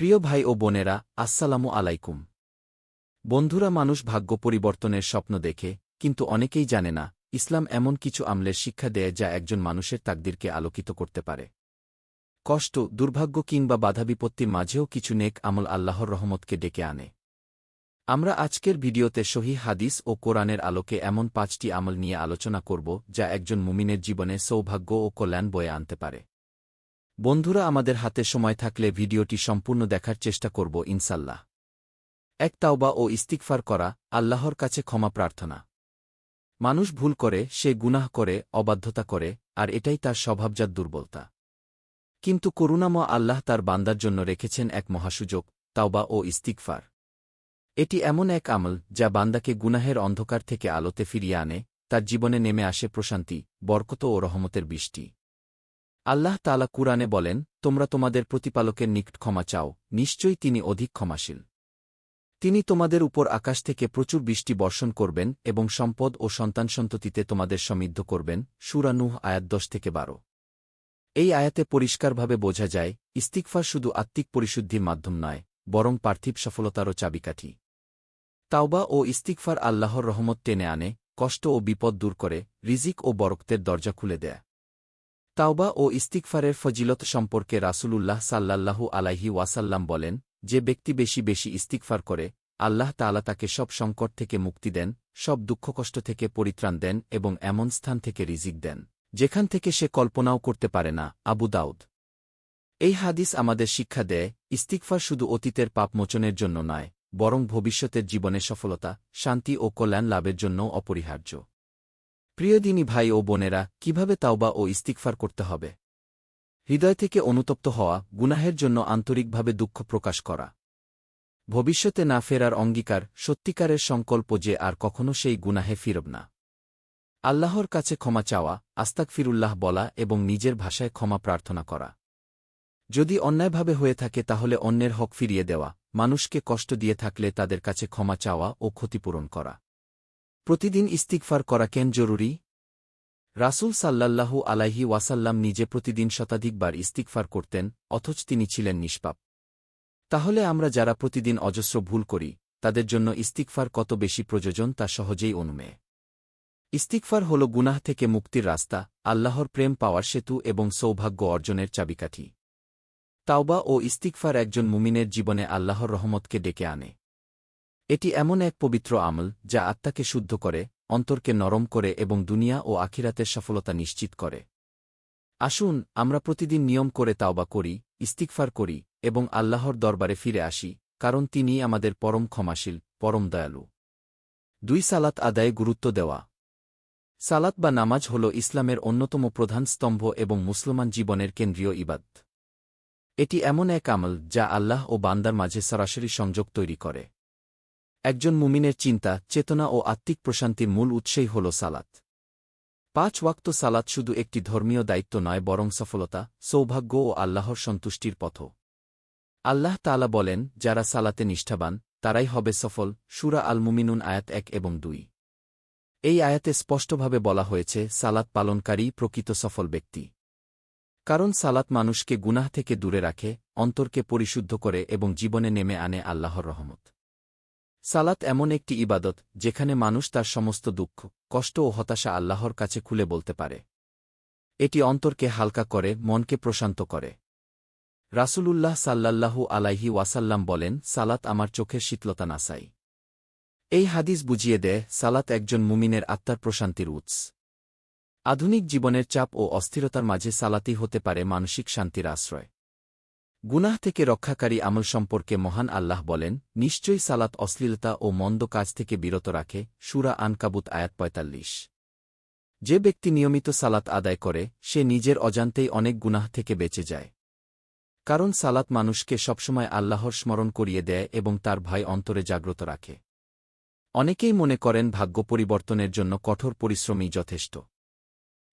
প্রিয় ভাই ও বোনেরা, আসসালামু আলাইকুম। বন্ধুরা মানুষ ভাগ্য পরিবর্তনের স্বপ্ন দেখে, কিন্তু অনেকেই জানে না, ইসলাম এমন কিছু আমলের শিক্ষা দেয় যা একজন মানুষের তাকদিরকে আলোকিত করতে পারে। কষ্ট, দুর্ভাগ্য কিংবা বাধা বাধাবিপত্তির মাঝেও কিছু নেক আমল আল্লাহর রহমতকে ডেকে আনে। আমরা আজকের ভিডিওতে সহি হাদিস ও কোরআনের আলোকে এমন পাঁচটি আমল নিয়ে আলোচনা করব যা একজন মুমিনের জীবনে সৌভাগ্য ও কল্যাণ বয়ে আনতে পারে। বন্ধুরা, আমাদের হাতে সময় থাকলে ভিডিওটি সম্পূর্ণ দেখার চেষ্টা করব ইনসাল্লাহ এক তাওবা ও ইস্তিকফার করা আল্লাহর কাছে ক্ষমা প্রার্থনা। মানুষ ভুল করে, সে গুনাহ করে, অবাধ্যতা করে, আর এটাই তার স্বভাবজাত দুর্বলতা। কিন্তু করুণাম আল্লাহ তার বান্দার জন্য রেখেছেন এক মহাসুযোগ, তাওবা ও ইস্তিকফার এটি এমন এক আমল যা বান্দাকে গুনাহের অন্ধকার থেকে আলোতে ফিরিয়ে আনে, তার জীবনে নেমে আসে প্রশান্তি, বরকত ও রহমতের বৃষ্টি। আল্লাহ তালা কুরআনে বলেন, তোমরা তোমাদের প্রতিপালকের নিকট ক্ষমা চাও, নিশ্চয়ই তিনি অধিক ক্ষমাশীল। তিনি তোমাদের উপর আকাশ থেকে প্রচুর বৃষ্টি বর্ষণ করবেন এবং সম্পদ ও সন্তান সন্ততিতে তোমাদের সমৃদ্ধ করবেন। সুরানুহ আয়াত দশ থেকে বারো। এই আয়াতে পরিষ্কারভাবে বোঝা যায় ইস্তিকফার শুধু আত্মিক পরিশুদ্ধির মাধ্যম নয়, বরং পার্থিব সফলতারও চাবিকাঠি। তাওবা ও ইস্তিকফার আল্লাহর রহমত টেনে আনে, কষ্ট ও বিপদ দূর করে, রিজিক ও বরক্তের দরজা খুলে দেয়। তাওবা ও ইস্তিকফারের ফজিলত সম্পর্কে রাসূলুল্লাহ সাল্লাল্লাহু আলাইহি ওয়াসাল্লাম বলেন, যে ব্যক্তি বেশি বেশি ইস্তিকফার করে, আল্লাহ তাআলা তাকে সব সংকট থেকে মুক্তি দেন, সব দুঃখকষ্ট থেকে পরিত্রাণ দেন এবং এমন স্থান থেকে রিজিক দেন, যেখান থেকে সে কল্পনাও করতে পারে না, আবু দাউদ। এই হাদিস আমাদের শিক্ষা দেয় ইস্তিকফার শুধু অতীতের পাপ মোচনের জন্য নয়, বরং ভবিষ্যতের জীবনে সফলতা, শান্তি ও কল্যাণ লাভের জন্যও অপরিহার্য। প্রিয়দিনী ভাই ও বোনেরা, কীভাবে তাওবা ও ইস্তিকফার করতে হবে? হৃদয় থেকে অনুতপ্ত হওয়া, গুনাহের জন্য আন্তরিকভাবে দুঃখ প্রকাশ করা। ভবিষ্যতে না ফেরার অঙ্গীকার, সত্যিকারের সংকল্প যে আর কখনো সেই গুনাহে ফিরব না। আল্লাহর কাছে ক্ষমা চাওয়া আস্তাক ফিরুল্লাহ বলা এবং নিজের ভাষায় ক্ষমা প্রার্থনা করা। যদি অন্যায়ভাবে হয়ে থাকে তাহলে অন্যের হক ফিরিয়ে দেওয়া, মানুষকে কষ্ট দিয়ে থাকলে তাদের কাছে ক্ষমা চাওয়া ও ক্ষতিপূরণ করা। প্রতিদিন ইস্তিকফার করা কেন জরুরি? রাসুল সাল্লাল্লাহু আলাইহি ওয়াসাল্লাম নিজে প্রতিদিন শতাধিকবার ইস্তিকফার করতেন, অথচ তিনি ছিলেন নিষ্পাপ। তাহলে আমরা যারা প্রতিদিন অজস্র ভুল করি, তাদের জন্য ইস্তিকফার কত বেশি প্রয়োজন তা সহজেই অনুমেয় ইস্তিকফার হল গুনাহ থেকে মুক্তির রাস্তা, আল্লাহর প্রেম পাওয়ার সেতু এবং সৌভাগ্য অর্জনের চাবিকাঠি। তাওবা ও ইস্তিকফার একজন মুমিনের জীবনে আল্লাহর রহমতকে ডেকে আনে। এটি এমন এক পবিত্র আমল যা আত্মাকে শুদ্ধ করে, অন্তরকে নরম করে এবং দুনিয়া ও আখিরাতের সফলতা নিশ্চিত করে। আসুন, আমরা প্রতিদিন নিয়ম করে তাওবা করি ইস্তিকফার করি এবং আল্লাহর দরবারে ফিরে আসি, কারণ তিনি আমাদের পরম ক্ষমাশীল, পরম দয়ালু। দুই সালাত আদায়ে গুরুত্ব দেওয়া। সালাত বা নামাজ হল ইসলামের অন্যতম প্রধান স্তম্ভ এবং মুসলমান জীবনের কেন্দ্রীয় ইবাদ এটি এমন এক আমল যা আল্লাহ ও বান্দার মাঝে সরাসরি সংযোগ তৈরি করে। একজন মুমিনের চিন্তা, চেতনা ও আত্মিক প্রশান্তির মূল উৎসেই হল সালাত। পাঁচ ওয়াক্ত সালাত শুধু একটি ধর্মীয় দায়িত্ব নয়, বরং সফলতা, সৌভাগ্য ও আল্লাহর সন্তুষ্টির পথ। আল্লাহ তালা বলেন, যারা সালাতে নিষ্ঠাবান, তারাই হবে সফল, সুরা আল মুমিনুন আয়াত এক এবং দুই। এই আয়াতে স্পষ্টভাবে বলা হয়েছে, সালাত পালনকারী প্রকৃত সফল ব্যক্তি। কারণ সালাত মানুষকে গুনাহ থেকে দূরে রাখে, অন্তরকে পরিশুদ্ধ করে এবং জীবনে নেমে আনে আল্লাহর রহমত। সালাত এমন একটি ইবাদত যেখানে মানুষ তার সমস্ত দুঃখ, কষ্ট ও হতাশা আল্লাহর কাছে খুলে বলতে পারে। এটি অন্তরকে হালকা করে, মনকে প্রশান্ত করে। রাসূলুল্লাহ সাল্লাল্লাহু আলাইহি ওয়াসাল্লাম বলেন, সালাত আমার চোখের শীতলতা নাসাই। এই হাদিস বুঝিয়ে দেয়, সালাত একজন মুমিনের আত্মার প্রশান্তির উৎস। আধুনিক জীবনের চাপ ও অস্থিরতার মাঝে সালাতেই হতে পারে মানসিক শান্তির আশ্রয়। গুনাহ থেকে রক্ষাকারী আমল সম্পর্কে মহান আল্লাহ বলেন, নিশ্চয়ই সালাত অশ্লীলতা ও মন্দ কাজ থেকে বিরত রাখে, সুরা আনকাবুত আয়াত পঁয়তাল্লিশ। যে ব্যক্তি নিয়মিত সালাত আদায় করে, সে নিজের অজান্তেই অনেক গুনাহ থেকে বেঁচে যায়। কারণ সালাত মানুষকে সবসময় আল্লাহর স্মরণ করিয়ে দেয় এবং তার ভয় অন্তরে জাগ্রত রাখে। অনেকেই মনে করেন ভাগ্য পরিবর্তনের জন্য কঠোর পরিশ্রমই যথেষ্ট।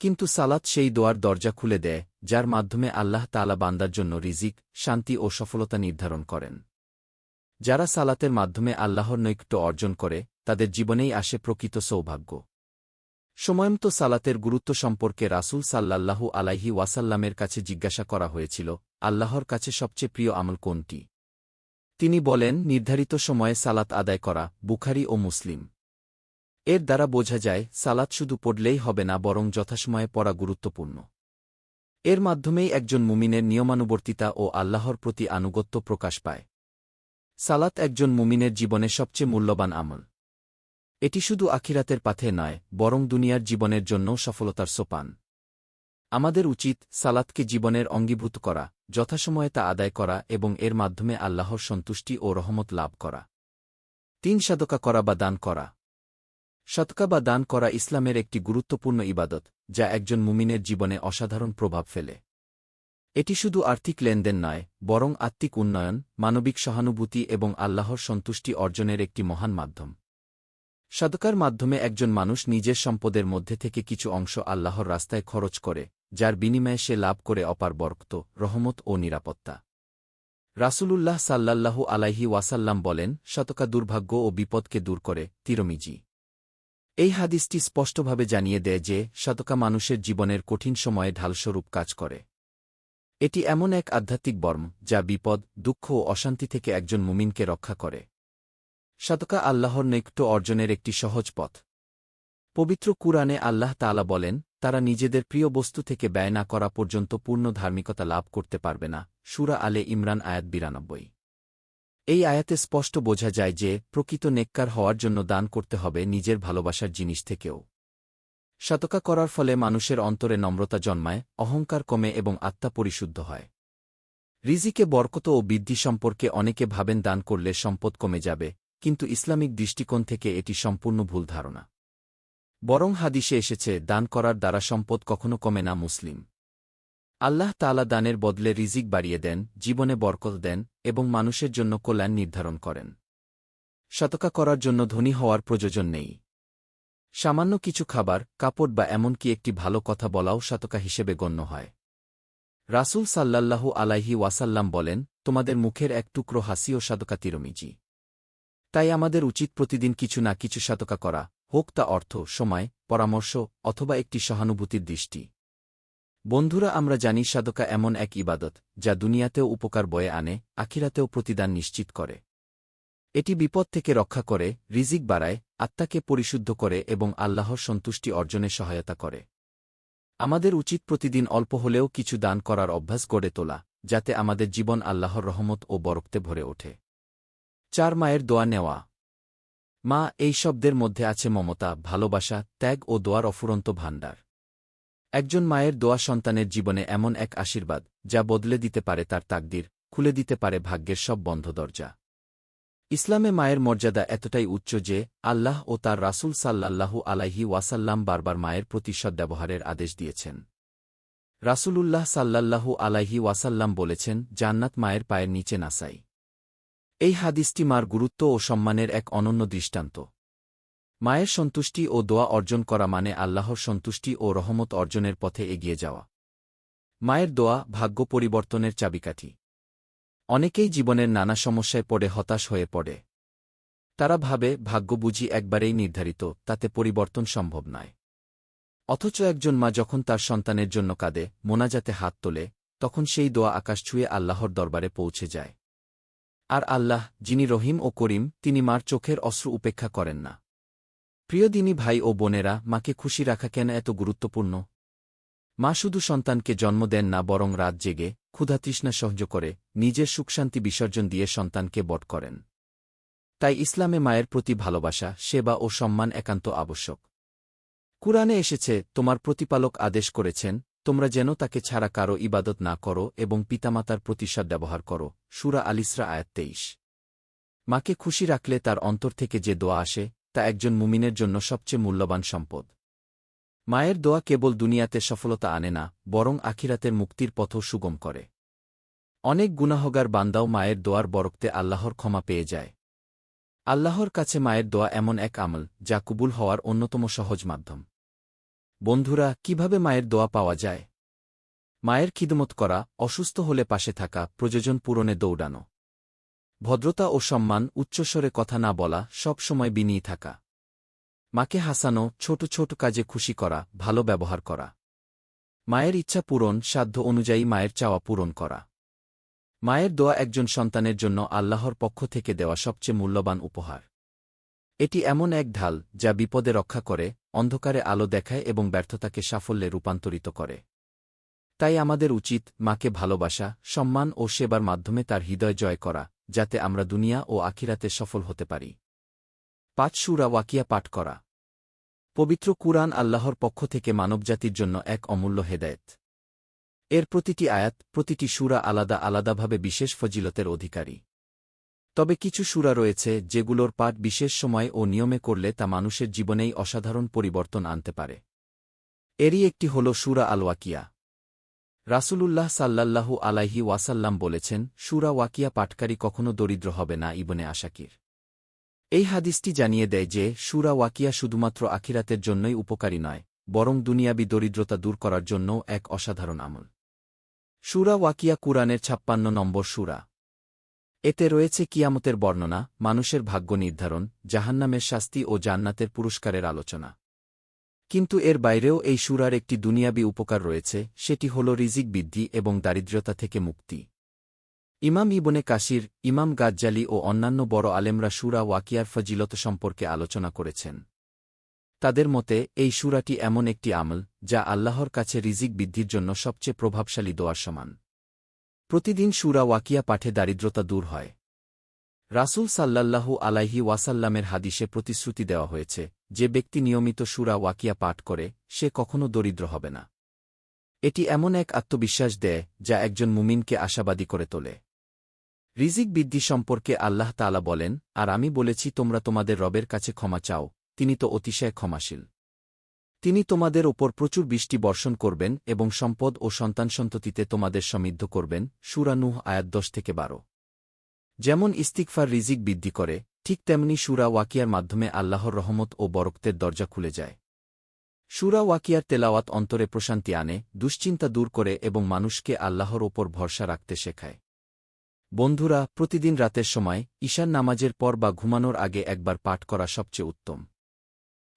কিন্তু সালাত সেই দোয়ার দরজা খুলে দেয় যার মাধ্যমে আল্লাহ তালা বান্দার জন্য রিজিক, শান্তি ও সফলতা নির্ধারণ করেন। যারা সালাতের মাধ্যমে আল্লাহর নৈকট্য অর্জন করে, তাদের জীবনেই আসে প্রকৃত সৌভাগ্য। সময়মতো সালাতের গুরুত্ব সম্পর্কে রাসূল সাল্লাল্লাহু আলাইহি ওয়াসাল্লামের কাছে জিজ্ঞাসা করা হয়েছিল, আল্লাহর কাছে সবচেয়ে প্রিয় আমল কোনটি? তিনি বলেন, নির্ধারিত সময়ে সালাত আদায় করা, বুখারি ও মুসলিম। এর দ্বারা বোঝা যায়, সালাত শুধু পড়লেই হবে না, বরং যথাসময়ে পড়া গুরুত্বপূর্ণ। এর মাধ্যমেই একজন মুমিনের নিয়মানুবর্তিতা ও আল্লাহর প্রতি আনুগত্য প্রকাশ পায়। সালাত একজন মুমিনের জীবনে সবচেয়ে মূল্যবান আমল। এটি শুধু আখিরাতের পাথে নয়, বরং দুনিয়ার জীবনের জন্যও সফলতার সোপান। আমাদের উচিত সালাতকে জীবনের অঙ্গীভূত করা, যথাসময়ে তা আদায় করা এবং এর মাধ্যমে আল্লাহর সন্তুষ্টি ও রহমত লাভ করা। তিন, সাদকা করা বা দান করা। সৎকা বা দান করা ইসলামের একটি গুরুত্বপূর্ণ ইবাদত। যা একজন মুমিনের জীবনে অসাধারণ প্রভাব ফেলে। এটি শুধু আর্থিক লেনদেন নয়, বরং আত্মিক উন্নয়ন, মানবিক সহানুভূতি এবং আল্লাহর সন্তুষ্টি অর্জনের একটি মহান মাধ্যম। সদকার মাধ্যমে একজন মানুষ নিজের সম্পদের মধ্যে থেকে কিছু অংশ আল্লাহর রাস্তায় খরচ করে, যার বিনিময়ে সে লাভ করে অপার বরক্ত, রহমত ও নিরাপত্তা। রাসূলুল্লাহ সাল্লাল্লাহু আলাইহি ওয়াসাল্লাম বলেন শতকা দুর্ভাগ্য ও বিপদকে দূর করে তিরমিজি। এই হাদিসটি স্পষ্টভাবে জানিয়ে দেয় যে শতকা মানুষের জীবনের কঠিন সময়ে ঢালস্বরূপ কাজ করে। এটি এমন এক আধ্যাত্মিক বর্ম যা বিপদ, দুঃখ ও অশান্তি থেকে একজন মুমিনকে রক্ষা করে। শতকা আল্লাহর নৈক্য অর্জনের একটি সহজ পথ। পবিত্র কুরআনে আল্লাহ তালা বলেন, তারা নিজেদের প্রিয় বস্তু থেকে ব্যয় না করা পর্যন্ত পূর্ণ ধার্মিকতা লাভ করতে পারবে না। সুরা আলে ইমরান আয়াত বিরানব্বই। এই আয়াতে স্পষ্ট বোঝা যায় যে, প্রকৃত নেককার হওয়ার জন্য দান করতে হবে নিজের ভালোবাসার জিনিস থেকেও। শতকা করার ফলে মানুষের অন্তরে নম্রতা জন্মায়, অহংকার কমে এবং আত্মা পরিশুদ্ধ হয়। রিজিকে বরকত ও বৃদ্ধি সম্পর্কে অনেকে ভাবেন দান করলে সম্পদ কমে যাবে, কিন্তু ইসলামিক দৃষ্টিকোণ থেকে এটি সম্পূর্ণ ভুল ধারণা। বরং হাদিসে এসেছে, দান করার দ্বারা সম্পদ কখনো কমে না মুসলিম। আল্লাহ তালা দানের বদলে রিজিক বাড়িয়ে দেন, জীবনে বরকত দেন এবং মানুষের জন্য কল্যাণ নির্ধারণ করেন। শতকা করার জন্য ধনী হওয়ার প্রয়োজন নেই। সামান্য কিছু খাবার, কাপড় বা এমনকি একটি ভালো কথা বলাও শতকা হিসেবে গণ্য হয়। রাসূল সাল্লাল্লাহু আলাইহি ওয়াসাল্লাম বলেন, তোমাদের মুখের এক টুকরো হাসি ও সাদকা তিরমিজি। তাই আমাদের উচিত প্রতিদিন কিছু না কিছু শতকা করা, হোক তা অর্থ, সময়, পরামর্শ অথবা একটি সহানুভূতির দৃষ্টি। বন্ধুরা, আমরা জানি সাদকা এমন এক ইবাদত, যা দুনিয়াতেও উপকার বয়ে আনে, আখিরাতেও প্রতিদান নিশ্চিত করে। এটি বিপদ থেকে রক্ষা করে, রিজিক বাড়ায়, আত্মাকে পরিশুদ্ধ করে এবং আল্লাহর সন্তুষ্টি অর্জনে সহায়তা করে। আমাদের উচিত প্রতিদিন অল্প হলেও কিছু দান করার অভ্যাস গড়ে তোলা, যাতে আমাদের জীবন আল্লাহর রহমত ও বরক্তে ভরে ওঠে। চার মায়ের দোয়া নেওয়া। মা, এই শব্দের মধ্যে আছে মমতা, ভালোবাসা, ত্যাগ ও দোয়ার অফুরন্ত ভাণ্ডার। একজন মায়ের দোয়া সন্তানের জীবনে এমন এক আশীর্বাদ, যা বদলে দিতে পারে তার তাকদির, খুলে দিতে পারে ভাগ্যের সব বন্ধ দরজা। ইসলামে মায়ের মর্যাদা এতটাই উচ্চ যে, আল্লাহ ও তার রাসূল সাল্লাল্লাহু আলাইহি ওয়াসাল্লাম বারবার মায়ের প্রতি সদ্ব্যবহারের আদেশ দিয়েছেন। রাসূলুল্লাহ সাল্লাল্লাহু আলাইহি ওয়াসাল্লাম বলেছেন, জান্নাত মায়ের পায়ের নিচে নাসাই। এই হাদিসটি মার গুরুত্ব ও সম্মানের এক অনন্য দৃষ্টান্ত। মায়ের সন্তুষ্টি ও দোয়া অর্জন করা মানে আল্লাহর সন্তুষ্টি ও রহমত অর্জনের পথে এগিয়ে যাওয়া। মায়ের দোয়া ভাগ্য পরিবর্তনের চাবিকাঠি। অনেকেই জীবনের নানা সমস্যায় পড়ে, হতাশ হয়ে পড়ে। তারা ভাবে, ভাগ্য বুঝি একবারেই নির্ধারিত, তাতে পরিবর্তন সম্ভব নয়। অথচ একজন মা যখন তার সন্তানের জন্য কাঁদে, মোনাজাতে হাত তোলে, তখন সেই দোয়া আকাশ ছুঁয়ে আল্লাহর দরবারে পৌঁছে যায়। আর আল্লাহ, যিনি রহিম ও করিম, তিনি মার চোখের অশ্রু উপেক্ষা করেন না। প্রিয় দিনী ভাই ও বোনেরা, মাকে খুশি রাখা কেন এত গুরুত্বপূর্ণ? মা শুধু সন্তানকে জন্ম দেন না, বরং রাত জেগে ক্ষুধাতৃষ্ণা সহ্য করে, নিজের সুখশান্তি বিসর্জন দিয়ে সন্তানকে বট করেন। তাই ইসলামে মায়ের প্রতি ভালোবাসা, সেবা ও সম্মান একান্ত আবশ্যক। কুরআনে এসেছে, তোমার প্রতিপালক আদেশ করেছেন, তোমরা যেন তাকে ছাড়া কারও ইবাদত না করো এবং পিতামাতার প্রতিসাদ ব্যবহার করো। সুরা আলিসরা আয়াত তেইশ। মাকে খুশি রাখলে তার অন্তর থেকে যে দোয়া আসে তা একজন মুমিনের জন্য সবচেয়ে মূল্যবান সম্পদ। মায়ের দোয়া কেবল দুনিয়াতে সফলতা আনে না, বরং আখিরাতের মুক্তির পথও সুগম করে। অনেক গুনাহগার বান্দাও মায়ের দোয়ার বরক্তে আল্লাহর ক্ষমা পেয়ে যায়। আল্লাহর কাছে মায়ের দোয়া এমন এক আমল, যা কুবুল হওয়ার অন্যতম সহজ মাধ্যম। বন্ধুরা, কীভাবে মায়ের দোয়া পাওয়া যায়? মায়ের খিদমত করা, অসুস্থ হলে পাশে থাকা, প্রযোজন পূরণে দৌড়ানো। ভদ্রতা ও সম্মান, উচ্চস্বরে কথা না বলা, সব সময় বিনিয়ে থাকা। মাকে হাসানো, ছোট ছোট কাজে খুশি করা, ভালো ব্যবহার করা। মায়ের ইচ্ছা পূরণ, সাধ্য অনুযায়ী মায়ের চাওয়া পূরণ করা। মায়ের দোয়া একজন সন্তানের জন্য আল্লাহর পক্ষ থেকে দেওয়া সবচেয়ে মূল্যবান উপহার। এটি এমন এক ঢাল, যা বিপদে রক্ষা করে, অন্ধকারে আলো দেখায় এবং ব্যর্থতাকে সাফল্যে রূপান্তরিত করে। তাই আমাদের উচিত মাকে ভালোবাসা, সম্মান ও সেবার মাধ্যমে তার হৃদয় জয় করা যাতে আমরা দুনিয়া ও আখিরাতে সফল হতে পারি। পাঁচ সুরা ওয়াকিয়া পাঠ করা। পবিত্র কুরআন আল্লাহর পক্ষ থেকে মানবজাতির জন্য এক অমূল্য হেদায়েত। এর প্রতিটি আয়াত, প্রতিটি সুরা আলাদা আলাদাভাবে বিশেষ ফজিলতের অধিকারী। তবে কিছু সুরা রয়েছে যেগুলোর পাঠ বিশেষ সময় ও নিয়মে করলে তা মানুষের জীবনেই অসাধারণ পরিবর্তন আনতে পারে। এরই একটি হল সুরা আলওয়াকিয়া। রাসূলুল্লাহ সাল্লাল্লাহু আলাইহি ওয়াসাল্লাম বলেছেন, সুরা ওয়াকিয়া পাটকারী কখনো দরিদ্র হবে না, ইবনে আশাকির। এই হাদিসটি জানিয়ে দেয় যে, সুরা ওয়াকিয়া শুধুমাত্র আখিরাতের জন্যই উপকারী নয়, বরং দুনিয়াবি দরিদ্রতা দূর করার জন্যও এক অসাধারণ আমল। সুরা ওয়াকিয়া কুরআনের ছাপ্পান্ন নম্বর সুরা। এতে রয়েছে কিয়ামতের বর্ণনা, মানুষের ভাগ্য নির্ধারণ, জাহান্নামের শাস্তি ও জান্নাতের পুরস্কারের আলোচনা। কিন্তু এর বাইরেও এই সুরার একটি দুনিয়াবি উপকার রয়েছে, সেটি হল রিজিক বৃদ্ধি এবং দারিদ্র্যতা থেকে মুক্তি। ইমাম ইবনে কাশির ইমাম গাজ্জালি ও অন্যান্য বড় আলেমরা সুরা ওয়াকিয়ার ফজিলত সম্পর্কে আলোচনা করেছেন। তাদের মতে, এই সুরাটি এমন একটি আমল, যা আল্লাহর কাছে রিজিক বৃদ্ধির জন্য সবচেয়ে প্রভাবশালী দোয়ার সমান। প্রতিদিন সুরা ওয়াকিয়া পাঠে দারিদ্রতা দূর হয়। রাসূল সাল্লাল্লাহু আলাইহি ওয়াসাল্লামের হাদিসে প্রতিশ্রুতি দেওয়া হয়েছে, যে ব্যক্তি নিয়মিত সুরা ওয়াকিয়া পাঠ করে, সে কখনো দরিদ্র হবে না। এটি এমন এক আত্মবিশ্বাস দেয়, যা একজন মুমিনকে আশাবাদী করে তোলে। রিজিক বৃদ্ধি সম্পর্কে আল্লাহ তালা বলেন, আর আমি বলেছি, তোমরা তোমাদের রবের কাছে ক্ষমা চাও, তিনি তো অতিশয় ক্ষমাশীল। তিনি তোমাদের ওপর প্রচুর বৃষ্টি বর্ষণ করবেন এবং সম্পদ ও সন্তান সন্ততিতে তোমাদের সমৃদ্ধ করবেন। সুরানুহ আয়াত দশ থেকে বারো। যেমন ইস্তিকফার রিজিক বৃদ্ধি করে, ঠিক তেমনি সুরা ওয়াকিয়ার মাধ্যমে আল্লাহর রহমত ও বরক্তের দরজা খুলে যায়। সুরা ওয়াকিয়ার তেলাওয়াত অন্তরে প্রশান্তি আনে, দুশ্চিন্তা দূর করে এবং মানুষকে আল্লাহর ওপর ভরসা রাখতে শেখায়। বন্ধুরা, প্রতিদিন রাতের সময় ঈশান নামাজের পর বা ঘুমানোর আগে একবার পাঠ করা সবচেয়ে উত্তম।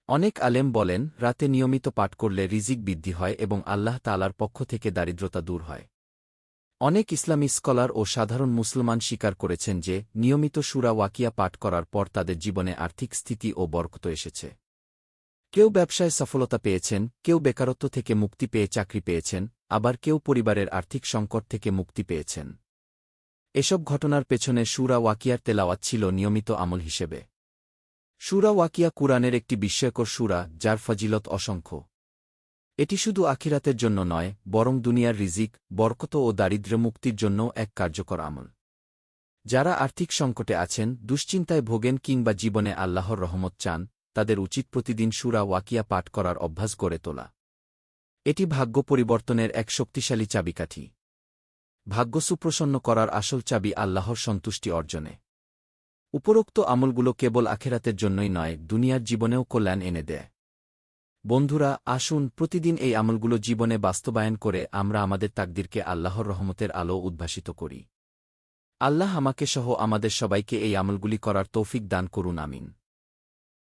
অনেক আলেম বলেন, রাতে নিয়মিত পাঠ করলে রিজিক বৃদ্ধি হয় এবং আল্লাহ তালার পক্ষ থেকে দারিদ্রতা দূর হয়। অনেক ইসলামী স্কলার ও সাধারণ মুসলমান স্বীকার করেছেন যে, নিয়মিত সুরা ওয়াকিয়া পাঠ করার পর তাদের জীবনে আর্থিক স্থিতি ও বরকত এসেছে। কেউ ব্যবসায় সফলতা পেয়েছেন, কেউ বেকারত্ব থেকে মুক্তি পেয়ে চাকরি পেয়েছেন, আবার কেউ পরিবারের আর্থিক সংকট থেকে মুক্তি পেয়েছেন। এসব ঘটনার পেছনে সুরা ওয়াকিয়ার তেলাওয়াত ছিল নিয়মিত আমল হিসেবে। সুরা ওয়াকিয়া কুরআনের একটি বিস্ময়কর সুরা, যার ফজিলত অসংখ্য। এটি শুধু আখিরাতের জন্য নয়, বরং দুনিয়ার রিজিক, বরকত ও দারিদ্র্য মুক্তির জন্যও এক কার্যকর আমল। যারা আর্থিক সংকটে আছেন, দুশ্চিন্তায় ভোগেন কিংবা জীবনে আল্লাহর রহমত চান, তাদের উচিত প্রতিদিন সুরা ওয়াকিয়া পাঠ করার অভ্যাস গড়ে তোলা। এটি ভাগ্য পরিবর্তনের এক শক্তিশালী চাবিকাঠি। ভাগ্য সুপ্রসন্ন করার আসল চাবি আল্লাহর সন্তুষ্টি অর্জনে। উপরোক্ত আমলগুলো কেবল আখেরাতের জন্যই নয়, দুনিয়ার জীবনেও কল্যাণ এনে দেয়। বন্ধুরা, আসুন প্রতিদিন এই আমলগুলো জীবনে বাস্তবায়ন করে আমরা আমাদের তাকদিরকে আল্লাহর রহমতের আলো উদ্ভাসিত করি। আল্লাহ আমাকে সহ আমাদের সবাইকে এই আমলগুলি করার তৌফিক দান করুন, আমিন।